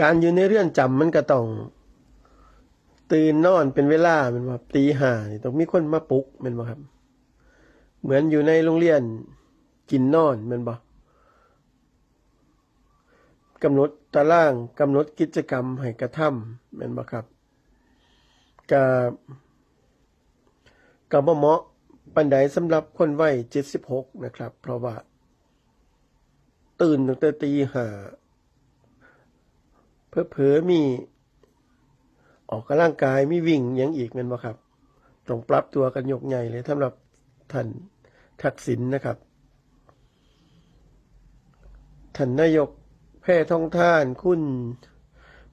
การอยู่ในเรือนจำมันก็ต้อง ตื่นนอนเป็นเวลาเป็นว่าตีห้าต้องมีคนมาปลุกแมันบ่ครับ เหมือนอยู่ในโรงเรียนกินนอนแมันบ่กำหนดตารางกำหนดกิจกรรมให้กระทำแม่นบ่ครับกับกับบ่เหมาะปันใดสำหรับคนวัย76นะครับ เพราะว่า ตื่นตั้งแต่ตีห้า เผลอๆมี ออกกำลังกายมีวิ่งยังอีกแม่นบ่ครับต้องปรับตัวกันยกใหญ่เลยสำหรับท่านทักษิณนะครับท่านนายกแพร่ท่องท่าน คุณ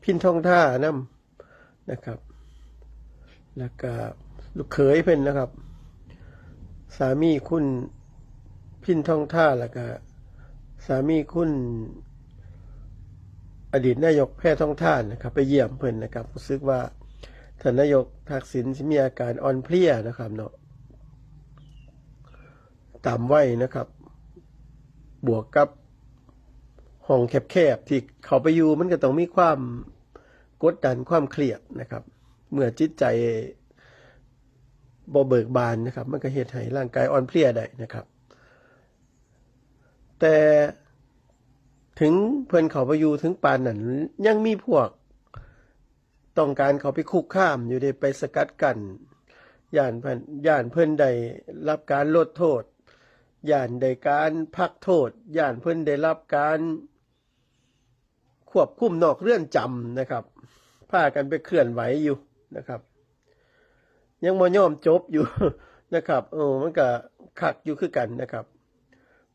พินท่องท่านำนะครับ แล้วก็ลูกเขยเพิ่นนะครับ สามีคุณพินท่องท่าแล้วก็สามีคุณ อดีตนายกแพทย์ท่องท่านนะครับ ไปเยี่ยมเพิ่อนนะครับรู้สึกว่าท่านนายกทักษิณมีอาการอ่อนเพลียนะครับเนาะตามวัยนะครับ บวกกับห้องแคบๆที่เขาไปอยู่มันก็ต้องมีความกดดันความเครียดนะครับ เมื่อจิตใจบ่เบิกบานนะครับ มันก็เหตุให้ร่างกายอ่อนเพลียได้นะครับ แต่ ถึงเพิ่อนเขาไปอยู่ถึงปานนั้นยังมีพวก ต้องการเขาไปคุกข้ามอยู่ได้ไปสกัดกันย่านเพิ่อนย่านเพิ่อนได้รับการลดโทษย่านได้การพักโทษย่านเพิ่อนได้รับการ ควบคุมนอกเรื่อนจำนะครับพากันไปเคลื่อนไหวอยู่นะครับ ยังบ่ยอมจบอยู่นะครับ เออมันก็คักอยู่คือกันนะครับ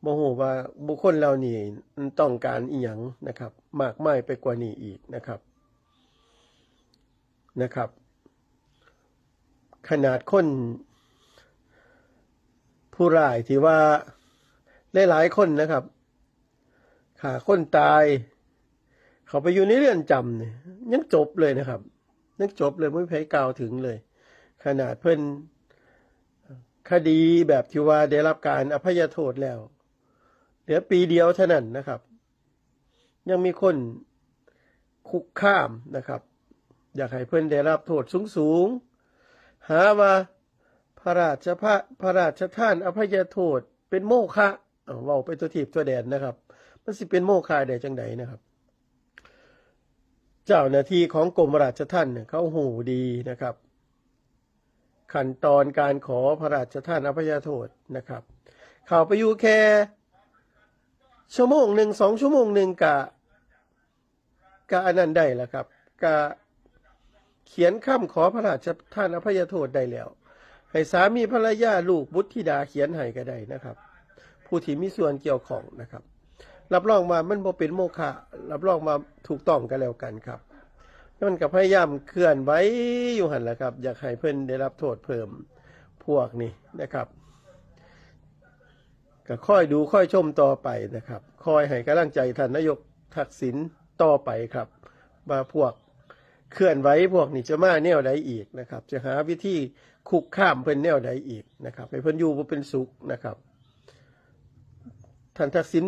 โมโหว่าบุคคลเหล่านี้ต้องการอีหยังนะครับ มากมายไปกว่านี้อีกนะครับนะครับ ขนาดคนผู้ร้ายที่ว่าหลายๆคนนะครับขาคนตาย เขาไปอยู่ในเรือนจำเนี่ยยังจบเลยนะครับยังจบเลยไม่มีใครกล่าวถึงเลย ขนาดเพิ่อนคดีแบบที่ว่าได้รับการอภัยโทษแล้ว เหลือปีเดียวเท่านั้นนะครับ ยังมีคนคุกข้ามนะครับ อยากให้เพื่อนได้รับโทษสูงสูงๆหาว่าพระราชพระพระราชท่านอภัยโทษเป็นโมฆะเอาเว้าไปตัวทีบตัวแดนนะครับ มันสิเป็นโมฆะได้จังไดนะครับ เจ้าหน้าที่ของกรมราชทัณฑ์เนี่ยเขาหูดีนะครับ ขั้นตอนการขอพระราชท่านอภัยโทษนะครับ เขาไปอยู่แค่ ชั่วโมงหนึ่งสองชั่วโมงหนึ่งกะกะอันนั้นได้แล้วครับกะเขียนคำขอพระราชทานอภัยโทษได้แล้วให้สามีภรรยาลูกบุตรธิดาเขียนให้ก็ได้นะครับ ผู้ที่มีส่วนเกี่ยวของนะครับ รับรองว่ามันบ่เป็นโมฆะรับรองมาถูกต้องกันแล้วกันครับแล้วมันก็พยายามเคลื่อนไว้อยู่หันแหละครับ อยากให้เพิ่นได้รับโทษเพิ่มพวกนี้นะครับ ก็ค่อยดูค่อยชมต่อไปนะครับคอยให้กำลังใจท่านนายกทักษิณต่อไปครับมาพวกเคลื่อนไหวพวกนี้จะมาแนวใดอีกนะครับ จะหาวิธีคุกข้ามเพิ่นแนวใดอีกนะครับให้เพิ่นอยู่บ่เป็นสุขนะครับท่านทักษิณ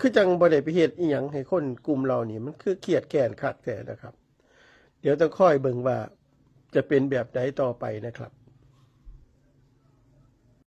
คือจังบ่ได้ไปเฮ็ดอีหยังให้คนกลุ่มเรานี่มันคือเครียดแค้นคักแท้นะครับ เดี๋ยวต้องค่อยเบิ่งว่าจะเป็นแบบใดต่อไปนะครับ